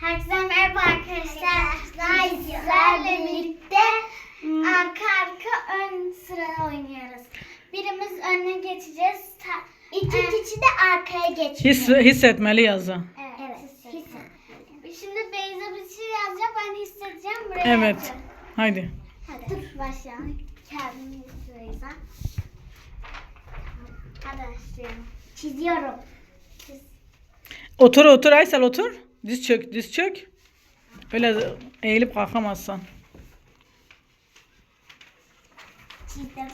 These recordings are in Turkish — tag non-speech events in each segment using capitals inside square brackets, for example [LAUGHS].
Herkese merhaba arkadaşlar. Sizlerle birlikte arka arka ön sıra oynuyoruz. Birimiz öne geçeceğiz. Ta- İki kişi de arkaya geçecek. His, hissetmeli yazı. Evet. evet hisset. Şimdi Beyza bir şey yazacak. Ben hissedeceğim. Buraya Evet. yazacağım. Haydi. Hadi. Dur başlayalım. Kendimi Beyza. Hadi başlayalım. Çiziyorum. Çiz. Otur otur Aysel otur. Diz çök diz çök. Öyle eğilip kalkamazsan. Çizdim.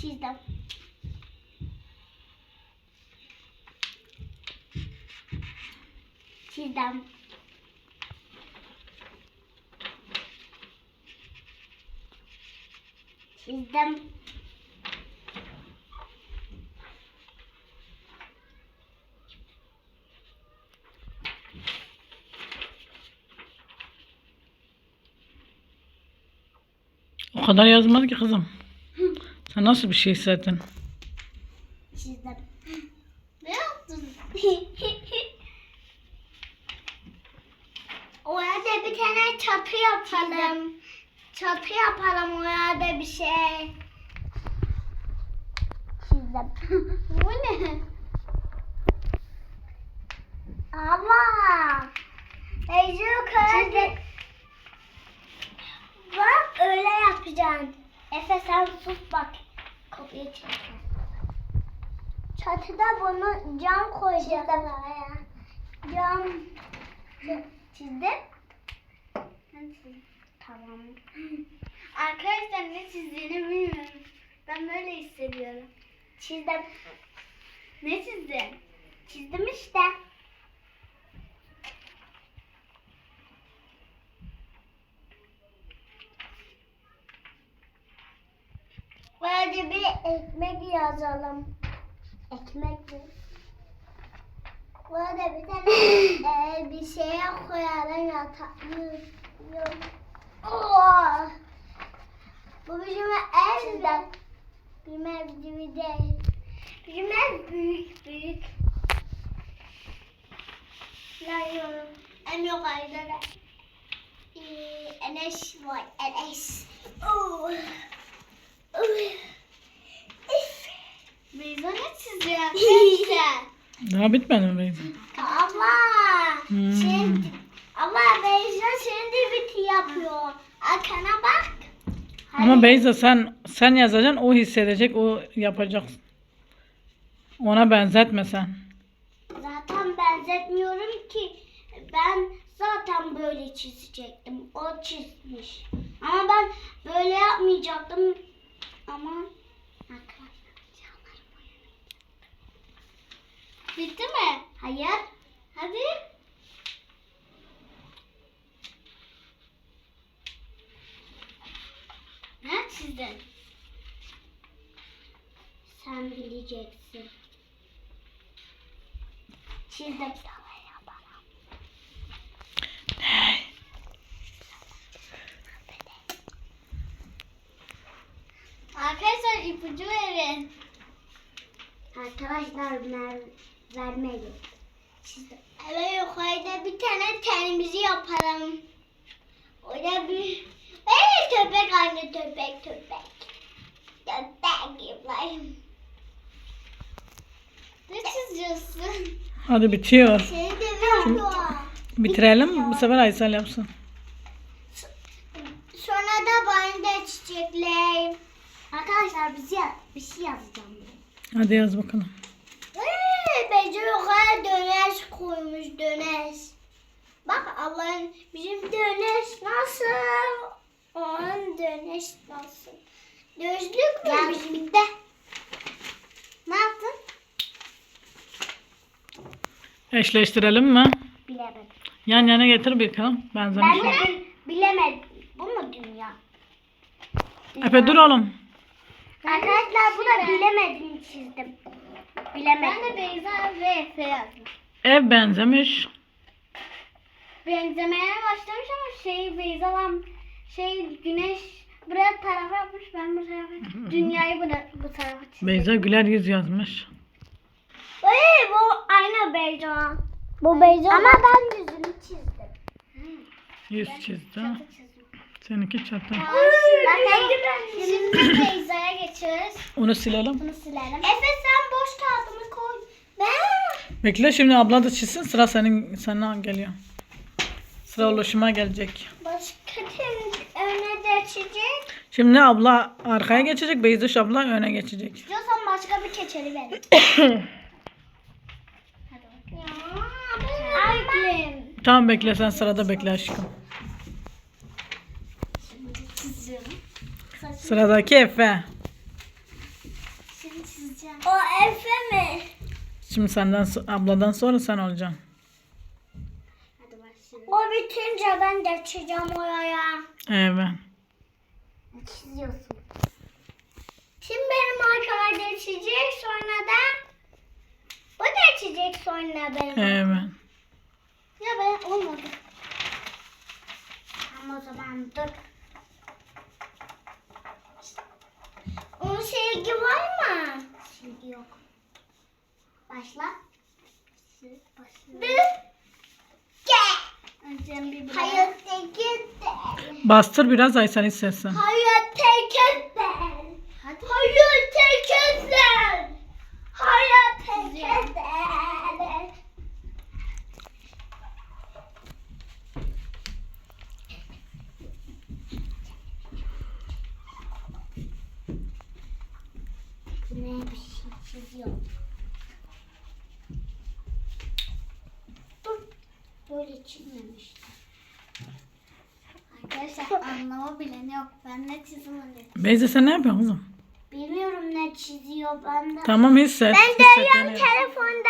Çizdim. Çizdim. Çizdim. O kadar yazmadı ki kızım. Sen nasıl bir şey hissettin? Çizdim. [LAUGHS] Ne yaptın? [LAUGHS] o yerde bir tane çatı yapalım. Çatı yapalım o yerde bir şey. Çizdim. [LAUGHS] Bu ne? Ama. Ece yukarıda. Bak öyle yapacaksın. Efe sen sus bak. Kapıyı çek. Çatıda bunu cam koyacağız. Cam. Çizdin? Tamam. [LAUGHS] Arkadaşlar ne çizdiğini bilmiyorum. Ben böyle hissediyorum. Çizdim. Ne çizdin? Çizdim işte. Böyle bir ekmek yazalım. Ekmek mi? Böyle bir tane [LAUGHS] e, bir şeye koyalım yatak. Oh! Bu bizim ev de. Bizim ev gibi değil. Bizim ev büyük büyük. Lan En yukarıda da. Ee, Enes var. Enes. Oh. Oh. Beyza ne çiziyor? [LAUGHS] Daha bitmedi mi Beyza? Ama Hmm. şimdi ama Beyza şimdi biti yapıyor. Arkana bak. Ama Beyza sen sen yazacaksın o hissedecek o yapacak. Ona benzetme sen. Zaten benzetmiyorum ki. Ben zaten böyle çizecektim. O çizmiş. Ama ben böyle yapmayacaktım. Ama. Bitti mi? Hayır. Hadi. Ne çizdin? Sen bileceksin. Çizdim. Arkadaşlar ipucu verin. Arkadaşlar ver, vermeyin. Çizdim. Evet yukarıda bir tane tenimizi yapalım. Orada bir... Köpek anne köpek köpek. Köpek gibi. Ne çiziyorsun? Hadi bitiyor. Seni demiyorum. Bitirelim bu sefer Aysel yapsın. Sonra da bana da çiçekler. Arkadaşlar bir şey, bir şey yazacağım. Hadi yaz bakalım. Eee, Bence yukarı döneş koymuş döneş. Bak Allah'ın bizim döneş nasıl? Onun döneş nasıl? Gözlük mü bizim de? Ne yaptın? Eşleştirelim mi? Bilemedim. Yan yana getir bakalım. Benzemiş. Ben mi? bil- bilemedim. Bu mu dünya? Efe dur oğlum. Arkadaşlar bu da bilemedim çizdim. Bilemedim. Ben de Beyza ve Efe yazdım. Ev benzemiş. Benzemeye başlamış ama şey Beyza lan şey güneş buraya tarafa yapmış ben bu tarafa. Dünyayı bu, bu tarafa çizdim. Beyza güler yüz yazmış. Hey, bu aynı Beyza. Bu Beyza. Ama ben yüzünü çizdim. Yüz çizdi. Seninki çatı. Bakın şimdi Beyza'ya geçiyoruz. Onu silelim. Bunu silelim. Efe sen boş kağıdını koy. Ben. Bekle şimdi abla da çizsin sıra senin sana geliyor. Sıra oluşuma gelecek. Başka kim öne geçecek? Şimdi abla arkaya geçecek, Beyzuş abla öne geçecek. İstiyorsan başka bir keçeli. Hadi [COUGHS] bakalım. Tamam bekle sen sırada bekle aşkım. Çiziyorum. Saçını Sıradaki Efe. şimdi çizeceğim. O Efe mi? Şimdi senden so- abladan sonra sen olacaksın. Hadi başlayalım. O bitince ben de çizeceğim oraya. Evet. Çiziyorsun. Kim benim arkama geçecek sonra da bu geçecek sonra benim. Evet. Ya ben olmadı. Ama o zaman dur. Onun silgi var mı? Silgi yok. Başla. Başla. Hayır Bastır biraz Aysel hissetsin. Hayır tekin Hayır tekin Hayır Ne bir şey çiziyor. Dur. Böyle çizmemiştim. Arkadaşlar anlama bilen yok. Ben ne çizimini. Beyza sen ne yapıyorsun kızım? Bilmiyorum ne çiziyor ben de. Tamam hisset. Ben Hissettiğini dövüyorum yaz. telefonda.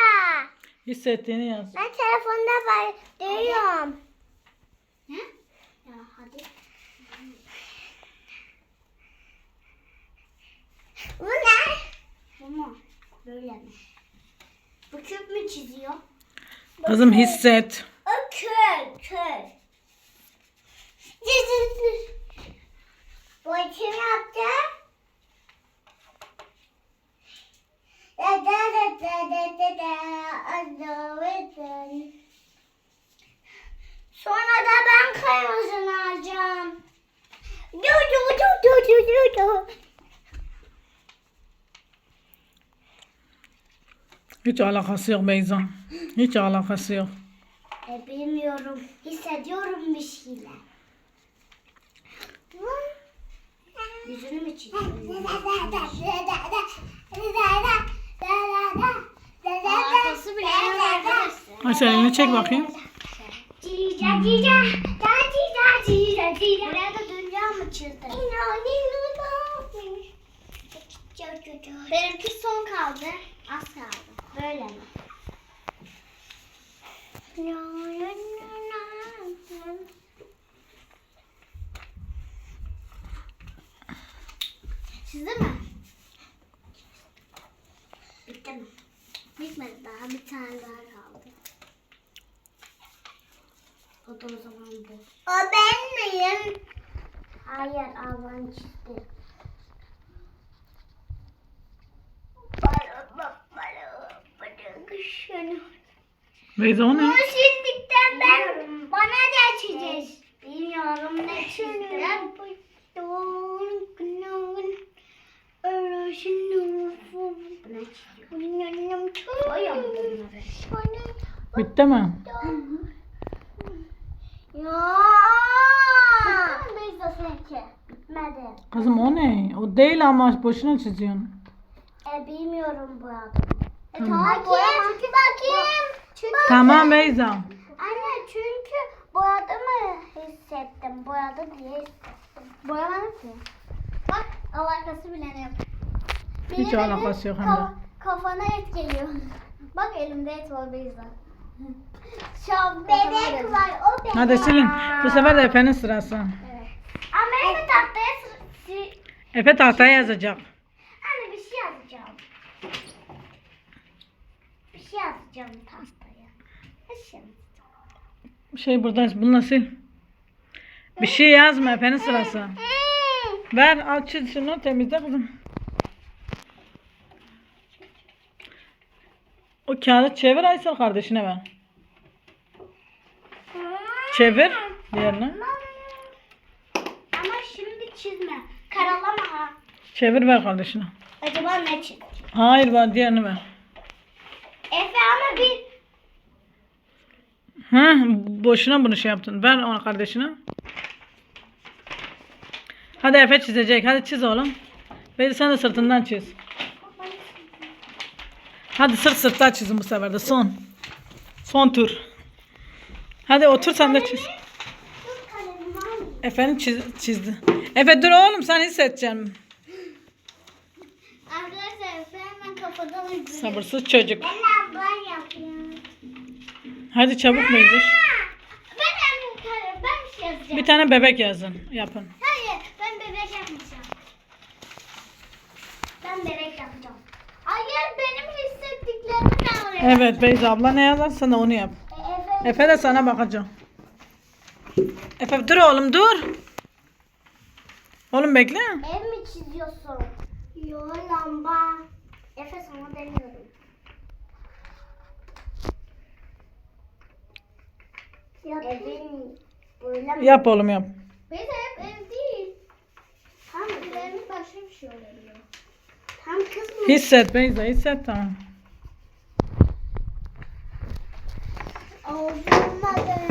Hissettiğini yaz. Ben telefonda ben dövüyorum. Ne? Ya hadi. Bu ne? Bu mu? Böyle mi? Bu küp mü çiziyor? Kızım hisset. O kör, kör. Bu kim yaptı? Da da da da da da da Azrail'den. Sonra da ben kırmızını alacağım. Du du du du du du du. Hiç alakası yok Beyza. Hiç alakası yok. E, bilmiyorum. Hissediyorum bir şeyler. Yüzünü mü çiziyorsun? Arkası bile arkadaşlar. Aysel elini çek bakayım. Buraya da dünya mı çizdin? Benimki son kaldı. Az kaldı. Böyle mi? Çizdi mi? Bitti mi? Bitmedi daha bir tane daha kaldı. O da o zaman bu. O ben miyim? Hayır ablan çizdi. Beyza o ne? Bunu çizdikten ben bana da çizeceğiz. Bilmiyorum ne çizdim. Bitti mi? Ya. Beyza seninki. Bitmedi. Kızım o ne? O değil ama boşuna çiziyorsun. E bilmiyorum bu adamı. E Tamam. bakayım. Çünkü bakayım. Çünkü Tamam Beyza. Anne çünkü boyadı mı hissettim. Boyadı diye hissettim. Boyamadım ki. Bak alakası bile ne yok. Hiç dedi, alakası yok hem de. "Ka- Kafana et geliyor. [LAUGHS] Bak elimde et var Beyza. [LAUGHS] Şu an bebek var o bebek. Hadi silin. Bu sefer de Efe'nin sırası. Evet. Ama Efe tahtaya sı- Efe tahtaya yazacak. Anne bir şey yazacağım. Bir şey yazacağım tahtaya. Bir şey. Şey burada bununla sil. Bir şey yazma Efe'nin sırası. Ver al çiz şunu temizle kızım. O kağıdı çevir Aysel kardeşine ver. Çevir diğerini. Ama şimdi çizme. Karalama ha. Çevir ver kardeşine. Acaba ne çiz? Hayır ver diğerini ver. Efe ama bir Hı, boşuna bunu şey yaptın. Ver ona kardeşine. Hadi Efe çizecek. Hadi çiz oğlum. Beyza sen de sırtından çiz. Hadi sırt sırttan çizin bu sefer de son. Son tur. Hadi otur sen de çiz. Efe'nin çiz, çizdi. Efe dur oğlum sen hissedeceksin. Arkadaşlar Efe hemen kafadan uyguluyor. Sabırsız çocuk. Ben ben yapıyorum. Hadi çabuk Beyza. Ben bir şey yazacağım. Bir tane bebek yazın. Yapın. Hayır, ben bebek yapmayacağım. Ben bebek yapacağım. Hayır, benim de oraya. Evet Beyza abla ne yazarsa da onu yap. Efe, Efe de sana bakacak. Efe dur oğlum dur. Oğlum bekle. ev mi çiziyorsun? Yo lamba. Efe sana demiyorum. Evin böyle mi? Yap oğlum yap. Benim hep ev değil. Tam evin başka bir şey olabilir. Tam kız mı? Hisset Beyza hisset tamam. Olmadı.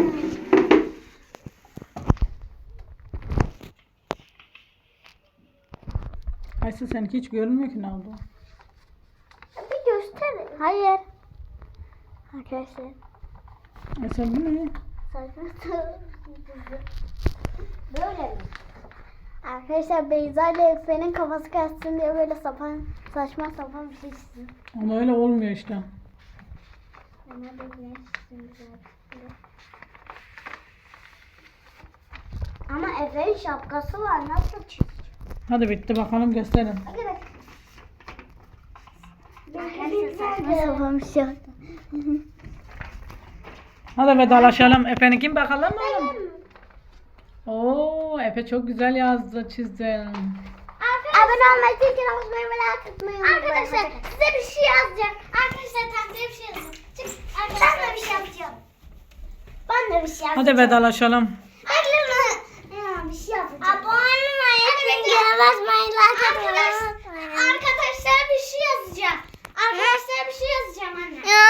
Ayşe seninki hiç görünmüyor ki ne oldu. Bir göster. Hayır. Arkadaşlar. Ayşe bu ne? [LAUGHS] Böyle mi? Arkadaşlar Beyza ile Efe'nin kafası kaçsın diye böyle sapan saçma sapan bir şey çizdim. Ama öyle olmuyor işte. Ben de güneş çizdim. Ama Efe'nin şapkası var. Nasıl çizeceğim? Hadi bitti bakalım gösterin. Bir şey oldu. Hadi vedalaşalım. Efe'ninkin bakalım mı oğlum? Oo Efe çok güzel yazdı çizdi. Abone olmayı, zil basmayı ve like atmayı Arkadaşlar size bir şey yazacağım. Arkadaşlar tahtaya bir şey yazacağım. Çık arkadaşlar ben de bir şey yapacağım. Ben de bir şey yapacağım. Hadi vedalaşalım. Hadi Ya bir şey yapacağım. Abone atmayı Arkadaşlar bir şey yazacağım. Arkadaşlar bir şey yazacağım anne. Ya